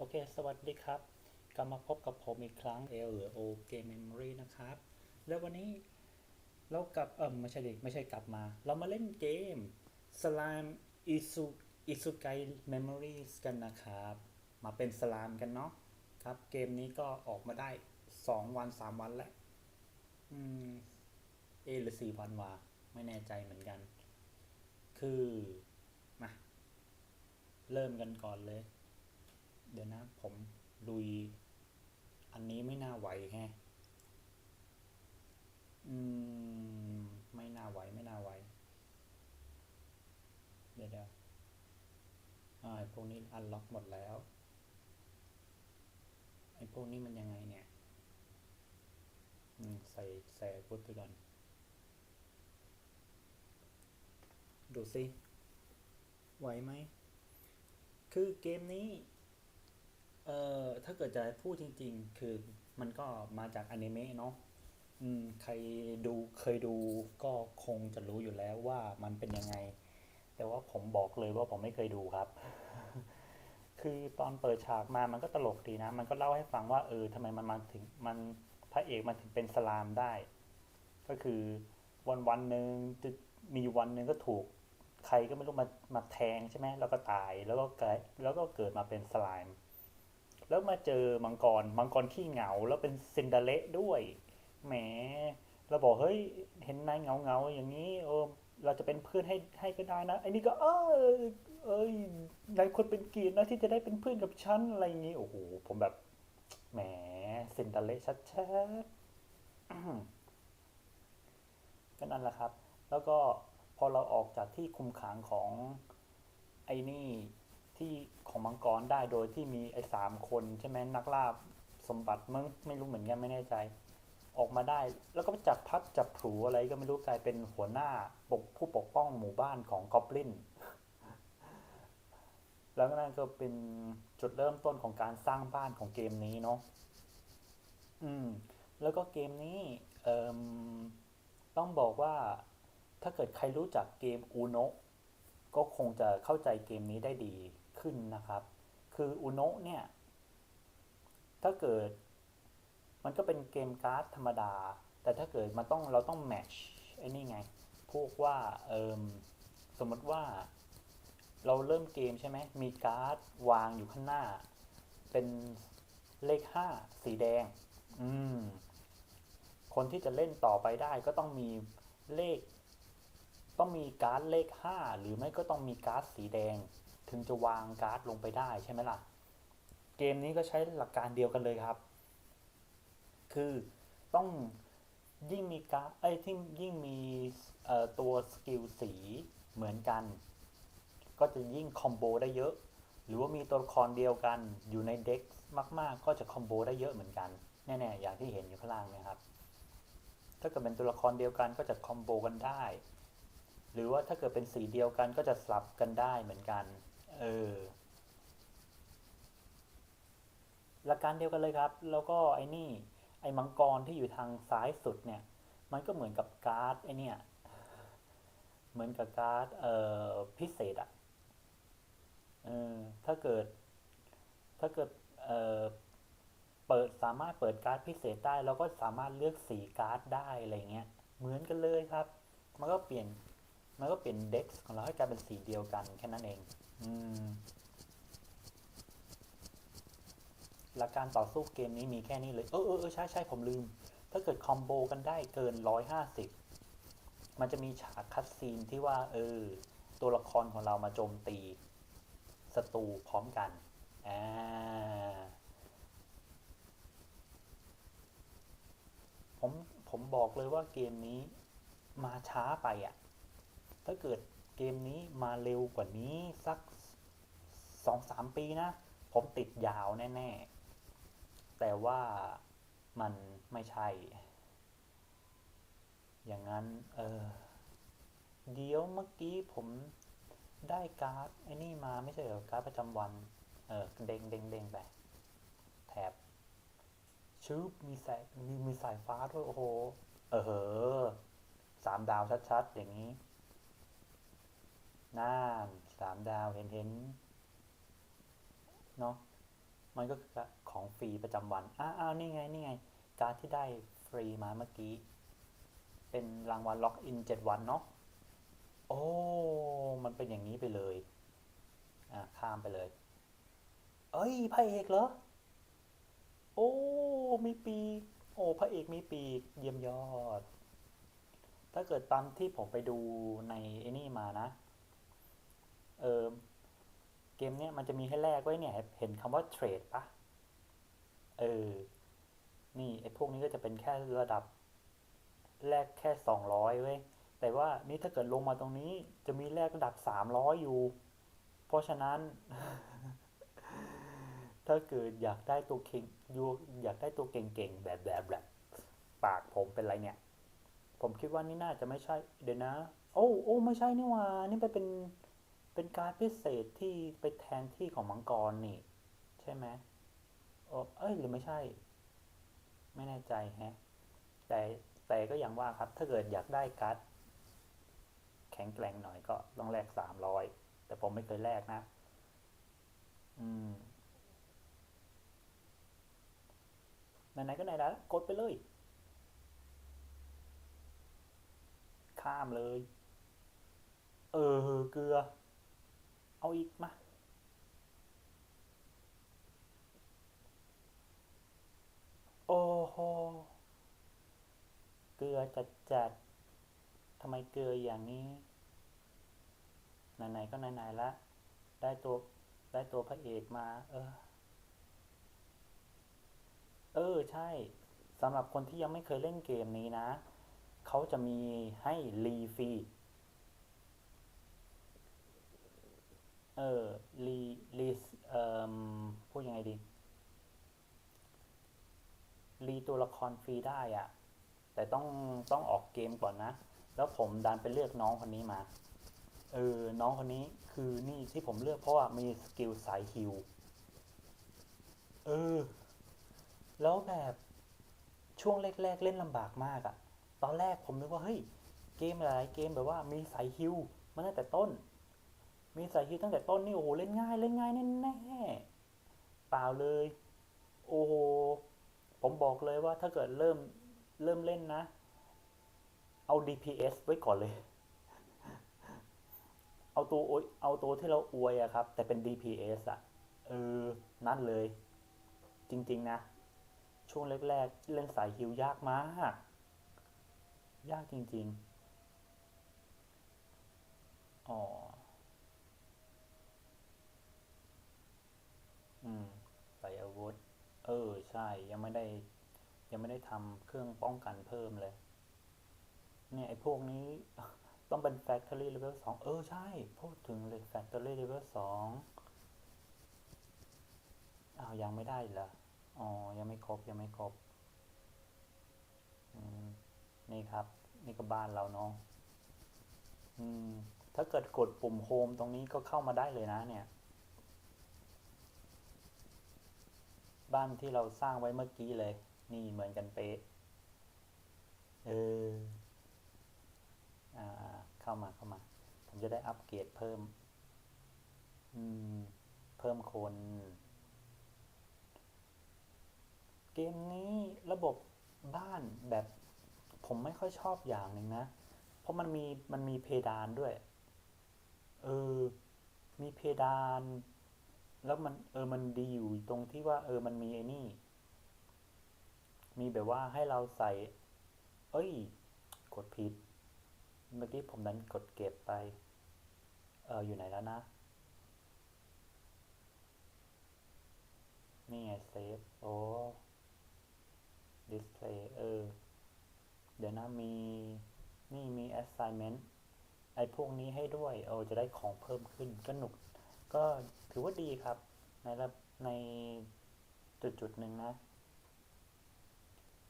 โอเค สวัสดีครับ กลับมาพบกับผมอีกครั้ง L หรือ O Game Memory นะครับ แล้ววันนี้เรากลับ เออไม่ใช่ดิไม่ใช่กลับมา เรามาเล่นเกม Slime Isu Isukai Memories กันนะครับ มาเป็นสลามกันเนาะ ครับ เกมนี้ก็ออกมาได้ 2 วัน 3 วันแล้ว อืม เอหรือ 4 วันวะไม่แน่ใจเหมือนกัน คือ มา เริ่มกันก่อนเลย เดี๋ยวนะผมลุย อันนี้ไม่น่าไหวแฮะอืม ไม่น่าไหวไม่น่าไหว เดี๋ยวเดี๋ยวอ่าไอ้พวกนี้อันล็อกหมดแล้วไอ้พวกนี้มันยังไงเนี่ยใส่ใส่อาวุธไปก่อน ดูสิไหวไหม คือเกมนี้ เอ่อถ้าเกิดจะพูดจริง ๆ คือมันก็มาจากอนิเมะเนาะอืมใครดูเคยดูก็คงจะรู้อยู่แล้วว่ามันเป็นยังไง แต่ว่าผมบอกเลยว่าผมไม่เคยดูครับ คือตอนเปิดฉากมามันก็ตลกดีนะ มันก็เล่าให้ฟังว่าเออทำไมมันมาถึงมันพระเอกมันถึงเป็นสลามได้ ก็คือวันวันหนึ่งจะมีวันหนึ่งก็ถูกใครก็ไม่รู้มามาแทงใช่ไหมแล้วก็ตายแล้วก็เกิดแล้วก็เกิดมาเป็นสไลม์ แล้วมาเจอมังกรมังกรขี้เหงา แล้วเป็นซินเดเรลด้วยแหมเราบอกเฮ้ยเห็นนายเหงาเหงาๆอย่างนี้เออเราจะเป็นเพื่อนให้ให้ก็ได้นะไอ้นี่ก็เออเอ้ยนายควรเป็นเกียรตินะที่จะได้เป็นเพื่อนกับฉันอะไรอย่างนี้โอ้โหผมแบบแหมซินเดเรลชัดๆก็นั่นแหละครับ แล้วก็พอเราออกจากที่คุมขังของไอ้นี่ ที่ของมังกรได้โดยที่มีไอ้สามคนใช่ไหมนักล่าสมบัติมึงไม่รู้เหมือนกันไม่แน่ใจ ออกมาได้ แล้วก็ไปจับพัดจับผูอะไรก็ไม่รู้กลายเป็นหัวหน้าปกผู้ปกป้องหมู่บ้านของกอบลินแล้วนั่นก็เป็นจุดเริ่มต้นของการสร้างบ้านของเกมนี้เนาะอืม แล้วก็เกมนี้เอ่มต้องบอกว่าถ้าเกิดใครรู้จักเกมอูโนก็คงจะเข้าใจเกมนี้ได้ดี ขึ้นนะครับ คืออูโนเนี่ย ถ้าเกิด มันก็เป็นเกมการ์ดธรรมดา แต่ถ้าเกิดมันต้องเราต้องแมชไอ้นี่ไง พวกว่าเอิมสมมติว่า เราเริ่มเกมใช่ไหม มีการ์ดวางอยู่ข้างหน้า เป็นเลขห้าสีแดง อืม คนที่จะเล่นต่อไปได้ก็ต้องมีเลข ต้องมีการ์ดเลขห้าหรือไม่ก็ต้องมีการ์ดสีแดง ถึงจะวางการ์ดลงไปได้ใช่ไหมล่ะ เกมนี้ก็ใช้หลักการเดียวกันเลยครับ คือต้องยิ่งมีการ์ดไอ้ที่ยิ่งมีตัวสกิลสีเหมือนกัน ก็จะยิ่งคอมโบได้เยอะ หรือว่ามีตัวละครเดียวกันอยู่ในเด็กมาก ๆ ก็จะคอมโบได้เยอะเหมือนกันแน่ๆอย่างที่เห็นอยู่ข้างล่างนะครับ ถ้าเกิดเป็นตัวละครเดียวกันก็จะคอมโบกันได้ หรือว่าถ้าเกิดเป็นสีเดียวกันก็จะสลับกันได้เหมือนกัน เออ หลักการเดียวกันเลยครับ แล้วก็ไอ้นี่ ไอ้มังกรที่อยู่ทางซ้ายสุดเนี่ย มันก็เหมือนกับการ์ดไอ้นี่เหมือนกับการ์ดเอ่อพิเศษอะเออถ้าเกิด ถ้าเกิดเอ่อเปิดสามารถเปิดการ์ดพิเศษได้เราก็สามารถเลือกสีการ์ดได้อะไรเงี้ย เหมือนกันเลยครับ มันก็เปลี่ยน มันก็เปลี่ยนเด็กของเราให้กลายเป็นสีเดียวกันแค่นั้นเอง อืมหลักการต่อสู้เกมนี้มีแค่นี้เลย เออเออใช่ใช่ผมลืม ถ้าเกิดคอมโบกันได้เกินร้อยห้าสิบมันจะมีฉากคัดซีนที่ว่า เออ ตัวละครของเรามาโจมตีศัตรูพร้อมกัน อ่า ผม ผมบอกเลยว่าเกมนี้มาช้าไปอะ ถ้าเกิดเกมนี้มาเร็วกว่านี้สักสองสามปีนะ ผมติดยาวแน่ ๆ แต่ว่ามันไม่ใช่ อย่างนั้น เออ เดี๋ยวเมื่อกี้ผมได้การ์ดไอ้นี่มาไม่ใช่เหรอการ์ดประจำวัน เออเด้งเด้งเด้งไปแถบชืบมีแสงมีมีสายฟ้าด้วย โอ้โห เออสามดาวชัด ๆ อย่างนี้ น่านสามดาวเห็นเห็นเนาะมันก็คือของฟรีประจำวัน อ้าวนี่ไง นี่ไง การที่ได้ฟรีมาเมื่อกี้ เป็นรางวัลล็อกอินเจ็ดวันเนาะ โอ้ มันเป็นอย่างนี้ไปเลย อะ ข้ามไปเลย เอ้ย พระเอกเหรอ โอ้ มีปีก โอ้ พระเอกมีปีก เยี่ยมยอด ถ้าเกิดตามที่ผมไปดูในไอ้นี่มานะ เออเกมเนี้ยมันจะมีให้แลกไว้เนี่ย เห็นคำว่าเทรดปะเออ นี่ไอ้พวกนี้ก็จะเป็นแค่ระดับแลกแค่สองร้อยเว้ย แต่ว่านี่ถ้าเกิดลงมาตรงนี้ จะมีแลกระดับสามร้อยอยู่ เพราะฉะนั้น ถ้าเกิดอยากได้ตัวเก่งยูอยากได้ตัวเก่งๆ แบบแบบแบบปากผมเป็นไรเนี่ย ผมคิดว่านี่น่าจะไม่ใช่ เดี๋ยวนะ โอ้โอ้ไม่ใช่นี่ว่า นี่ไปเป็น เป็นการพิเศษที่ไปแทนที่ของมังกรนี่ ใช่ไหมโอ้เอ้ยหรือไม่ใช่ ไม่แน่ใจแฮะ แต่แต่ก็อย่างว่าครับ ถ้าเกิดอยากได้การ์ดแข็งแกร่งหน่อยก็ต้องแลกสามร้อยแต่ผมไม่เคยแลกนะ อืมไหนๆก็ไหนแล้วกดไปเลย ข้ามเลย เออ เกลือ เอาอีกมา โอ้โห เกลือจัดจัดทำไมเกลืออย่างนี้ ไหนๆก็ไหนๆละ ได้ตัว ได้ตัวพระเอกมา เออ เออ ใช่สำหรับคนที่ยังไม่เคยเล่นเกมนี้นะ เขาจะมีให้รีฟี เออรีรีเอ่อพูดยังไงดี รีตัวละครฟรีได้อะแต่ต้องต้องออกเกมก่อนนะ แล้วผมดันไปเลือกน้องคนนี้มา เออ น้องคนนี้คือนี่ที่ผมเลือกเพราะว่ามีสกิลสายฮิว เออ แล้วแบบช่วงแรก ๆ เล่นลำบากมากอะตอนแรกผมนึกว่า เฮ้ย เกมหลายเกมแบบว่ามีสายฮิวมาตั้งแต่ต้น มีสายฮิวตั้งแต่ต้นนี่โอ้โหเล่นง่ายเล่นง่ายแน่ๆเปล่าเลย โอ้โหผมบอกเลยว่าถ้าเกิดเริ่มเริ่มเล่นนะ เอา DPS ไว้ก่อนเลย เอาตัวโอยเอาตัวที่เราอวยอะครับ แต่เป็น DPS อะเออ นั่นเลย จริง ๆ นะ ช่วงแรก ๆ เล่นสายฮิวยากมาก ยากจริง ๆ อ๋อ อืม ใส่อาวุธ เออ ใช่ ยังไม่ได้ ยังไม่ได้ทำเครื่องป้องกันเพิ่มเลย เนี่ยไอ้พวกนี้ ต้องเป็น Factory Level 2 เออ ใช่ พูดถึงเลย Factory Level 2อ้าวยังไม่ได้เหรอ อ๋อ ยังไม่ครบ ยังไม่ครบ นี่ครับ นี่ก็บ้านเราเนาะถ้าเกิดกดปุ่มโฮมตรงนี้ก็เข้ามาได้เลยนะเนี่ย บ้านที่เราสร้างไว้เมื่อกี้เลย นี่เหมือนกันเป๊ะ เออ อ่า เข้ามาเข้ามา ผมจะได้อัปเกรดเพิ่ม อืม เพิ่มคน เกมนี้ระบบบ้านแบบผมไม่ค่อยชอบอย่างหนึ่งนะ เพราะมันมีมันมีเพดานด้วย เออ มีเพดาน แล้วมันเออมันดีอยู่ตรงที่ว่า เออมันมีไอ้นี่ มีแบบว่าให้เราใส่ เอ้ย กดผิด เมื่อกี้ผมนั้นกดเก็บไป เอออยู่ไหนแล้วนะ นี่ไงเซฟโอ้ display เออ เดี๋ยวนะมี นี่มี assignment ไอ้พวกนี้ให้ด้วย เออจะได้ของเพิ่มขึ้นก็หนุก ก็ถือว่าดีครับ ในระในจุดจุดหนึ่งนะ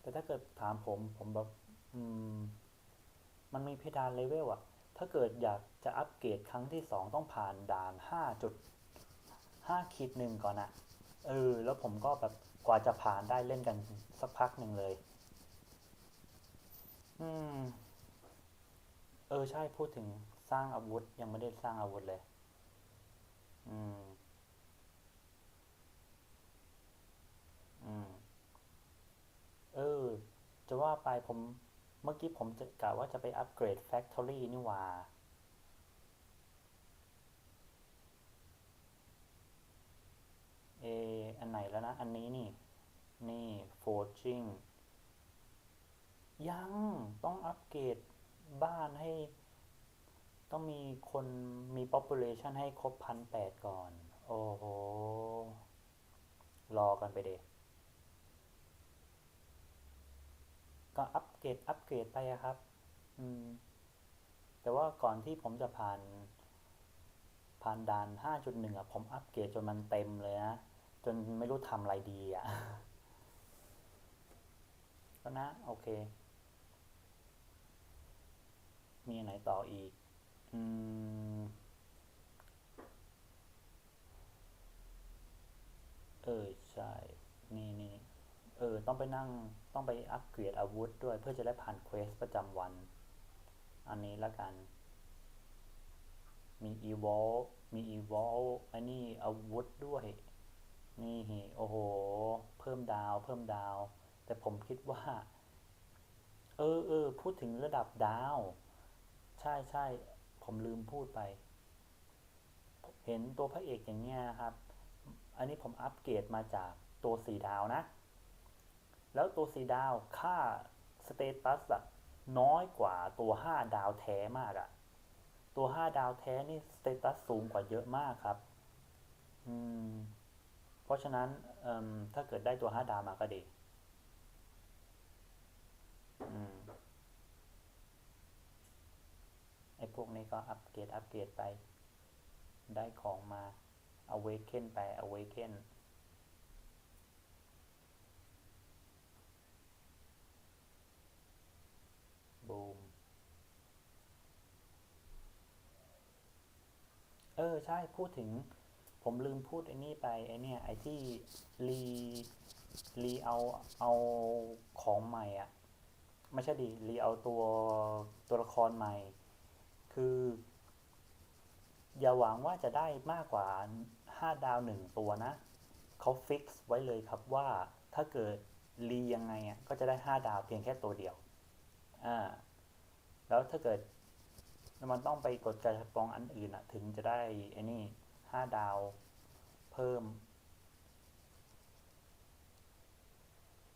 แต่ถ้าเกิดถามผมผมแบบอืม มันมีเพดานเลเวลอะถ้าเกิดอยากจะอัปเกรดครั้งที่สองต้องผ่านด่านห้าจุดห้าขีดหนึ่งก่อนอะเออ แล้วผมก็แบบกว่าจะผ่านได้เล่นกันสักพักหนึ่งเลย อืม เออใช่พูดถึงสร้างอาวุธยังไม่ได้สร้างอาวุธเลย อืม อืม เออ จะว่าไปผมเมื่อกี้ผมจะกะว่าจะไปอัปเกรดแฟคทอรี่นี่ว่า เอ อันไหนแล้วนะ อันนี้นี่ นี่โฟจิ่งยัง ต้องอัปเกรดบ้านให้ ต้องมีคนมี population ให้ครบพันแปดก่อน โอ้โห รอกันไปเดะก็อัปเกรดอัปเกรดไปครับ อืม แต่ว่าก่อนที่ผมจะผ่าน ผ่านด่าน 5.1 อะ ผมอัปเกรดจนมันเต็มเลยนะ จนไม่รู้ทำอะไรดีอะ ก็นะ โอเค มีไหนต่ออีก เออ ใช่ นี่นี่เออ ต้องไปนั่ง ต้องไปอัปเกรดอาวุธด้วย เพื่อจะได้ผ่านเควสประจำวัน อันนี้ละกัน มี evolve มี evolve อันนี้อาวุธด้วย นี่โอ้โห เพิ่มดาว เพิ่มดาว แต่ผมคิดว่า เออเออ พูดถึงระดับดาว ใช่ใช่ ผมลืมพูดไป เห็นตัวพระเอกอย่างเงี้ยครับ อันนี้ผมอัปเกรดมาจากตัวสี่ดาวนะ แล้วตัวสี่ดาวค่าสเตตัสอะน้อยกว่าตัวห้าดาวแท้มากอะตัวห้าดาวแท้นี่สเตตัสสูงกว่าเยอะมากครับ อืม เพราะฉะนั้นถ้าเกิดได้ตัวห้าดาวมาก็ดี อืม ไอ้พวกนี้ก็อัปเกรดอัปเกรดไป ได้ของมา awaken ไป awaken บูมเออ ใช่พูดถึง ผมลืมพูดไอ้นี่ไป ไอ้นี่ไอ้ที่รีรีเอาเอาของใหม่อะไม่ใช่ดิรีเอาตัวตัวละครใหม่ คือ อย่าหวังว่าจะได้มากกว่า 5 ดาวหนึ่งตัวนะ เขาฟิกซ์ไว้เลยครับว่าถ้าเกิดรียังไงอะก็จะได้ 5 ดาวเพียงแค่ตัวเดียว อ่า แล้วถ้าเกิดมันต้องไปกดกระปองอันอื่นอะถึงจะได้ไอ้นี่ 5 ดาวเพิ่ม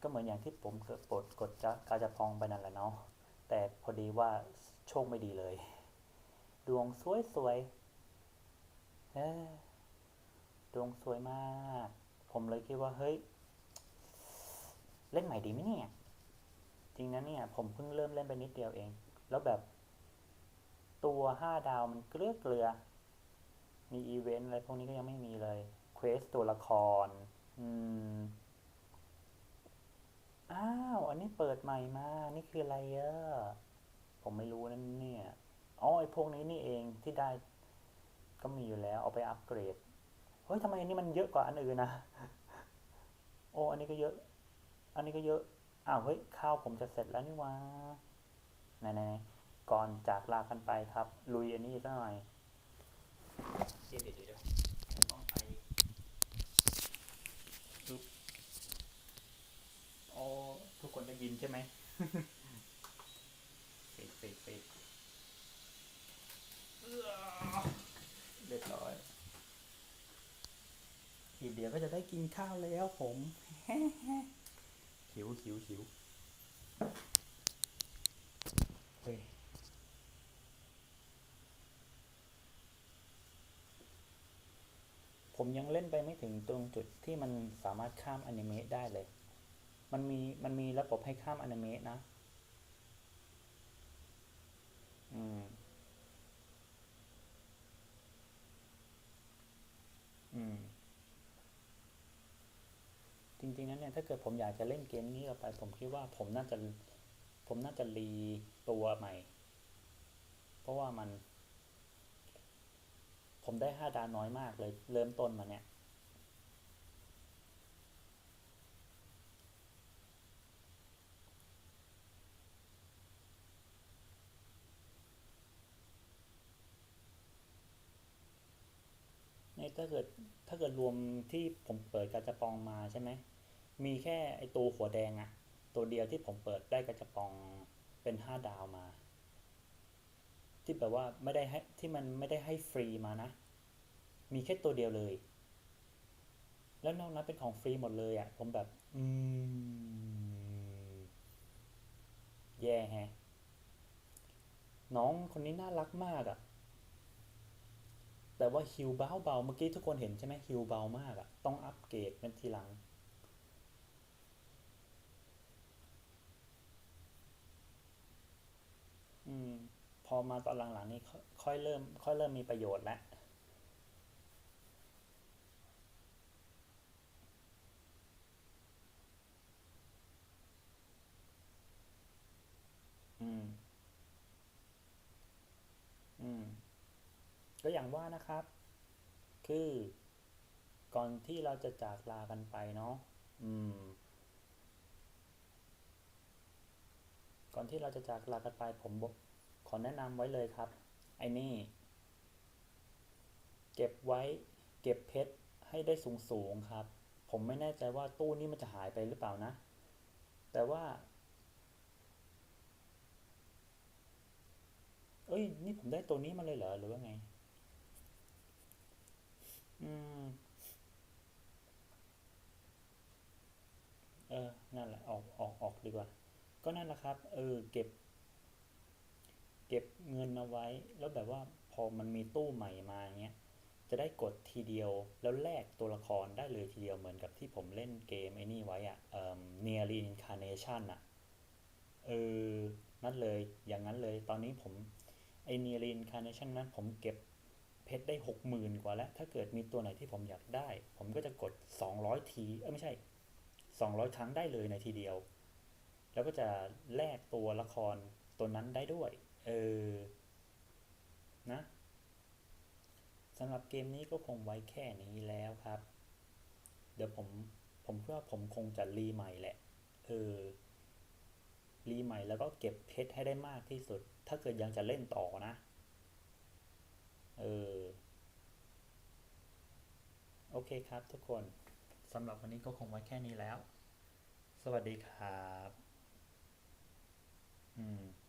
ก็เหมือนอย่างที่ผมเกิดปลดกดจะกาจะพองไปนั่นแหละเนาะแต่พอดีว่าโชคไม่ดีเลย ดวงสวยสวยเออดวงสวยมาก ผมเลยคิดว่าเฮ้ย เล่นใหม่ดีไหมเนี่ย จริงนะเนี่ย ผมเพิ่งเริ่มเล่นไปนิดเดียวเอง แล้วแบบ ตัวห้าดาวมันเกลือเกลือ มีอีเวนต์อะไรพวกนี้ก็ยังไม่มีเลย เควสตัวละคร อืม อ้าว อันนี้เปิดใหม่มา นี่คืออะไรเยออผมไม่รู้นั่นเนี่ย อ๋อไอพวกนี้นี่เองที่ได้ก็มีอยู่แล้วเอาไปอัปเกรดเฮ้ยทำไมอันนี้มันเยอะกว่าอันอื่นนะโอ้อันนี้ก็เยอะ อันนี้ก็เยอะอ้าวเฮ้ยข้าวผมจะเสร็จแล้วนี่วะไหนๆก่อนจากลากันไปครับ ลุยอันนี้สักหน่อยเดี๋ยวเดี๋ยวเดี๋ยวต้องไปปึ๊บโอ้ทุกคนได้ยินใช่ไหม ปิดปิดปิดเอื้อเรียบร้อย อีกเดี๋ยวก็จะได้กิน ข้าวแล้วผมหิวหิวหิวเฮ้ยผมยังเล่นไปไม่ถึงตรงจุดที่มันสามารถข้ามอนิเมะได้เลย มันมีมันมีระบบให้ข้ามอนิเมะนะ อืม อืม จริงๆนั้น เนี่ยถ้าเกิดผมอยากจะเล่นเกมนี้ต่อไป ผมคิดว่าผมน่าจะผมน่าจะรีตัวใหม่ เพราะว่ามัน ผมได้ห้าดาวน้อยมากเลย เริ่มต้นมาเนี่ย ถ้าเกิดถ้าเกิดรวมที่ผมเปิดกาจะปองมาใช่ไหม มีแค่ไอตัวหัวแดงอะตัวเดียวที่ผมเปิดได้กระจะปองเป็นห้าดาวมา ที่แบบว่าไม่ได้ให้ที่มันไม่ได้ให้ฟรีมานะ มีแค่ตัวเดียวเลย แล้วนอกนั้นเป็นของฟรีหมดเลยอะผมแบบ อืม แย่แฮะน้องคนนี้น่ารักมากอะแต่ว่าฮิวเบาเบาเมื่อกี้ทุกคนเห็นใช่ไหมฮิวเบามากอะต้องอัปเกรดเป็นทีหลัง อืม พ อมาตอนหลังๆนี่ค่อยค่อยเริ่มค่อยเริ่มมีประโยชน์แล้วอืม อืม ก็อย่างว่านะครับ คือก่อนที่เราจะจากลากันไปเนาะอืม ก่อนที่เราจะจากลากันไปผมบอก ขอแนะนำไว้เลยครับ ไอ้นี่ เก็บไว้เก็บเพชรให้ได้สูงสูงครับ ผมไม่แน่ใจว่าตู้นี้มันจะหายไปหรือเปล่านะ แต่ว่า เอ้ย นี่ผมได้ตัวนี้มาเลยเหรอ หรือว่าไง อืม เออ นั่นแหละ ออกออกออกดีกว่า ก็นั่นแหละครับ เออ เก็บ เงินเอาไว้ แล้วแบบว่าพอมันมีตู้ใหม่มาอย่างเงี้ยจะได้กดทีเดียวแล้วแลกตัวละครได้เลยทีเดียวเหมือนกับที่ผมเล่นเกมไอ้นี่ไว้อะเอ่อ Near Reincarnation อะเออนั่นเลยอย่างนั้นเลยตอนนี้ผมไอ้ Near Reincarnation นั้นผมเก็บเพชรได้หกหมื่นกว่าแล้ว ถ้าเกิดมีตัวไหนที่ผมอยากได้ ผมก็จะกด 200 ทีเออไม่ใช่ 200 ครั้งได้เลยในทีเดียว แล้วก็จะแลกตัวละครตัวนั้นได้ด้วย เออ นะสำหรับเกมนี้ก็คงไว้แค่นี้แล้วครับ เดี๋ยวผม ผมคิดว่าผมคงจะรีใหม่แหละ เออ รีใหม่แล้วก็เก็บเพชรให้ได้มากที่สุด ถ้าเกิดยังจะเล่นต่อนะ เออ โอเคครับทุกคน สำหรับวันนี้ก็คงไว้แค่นี้แล้ว สวัสดีครับ อืม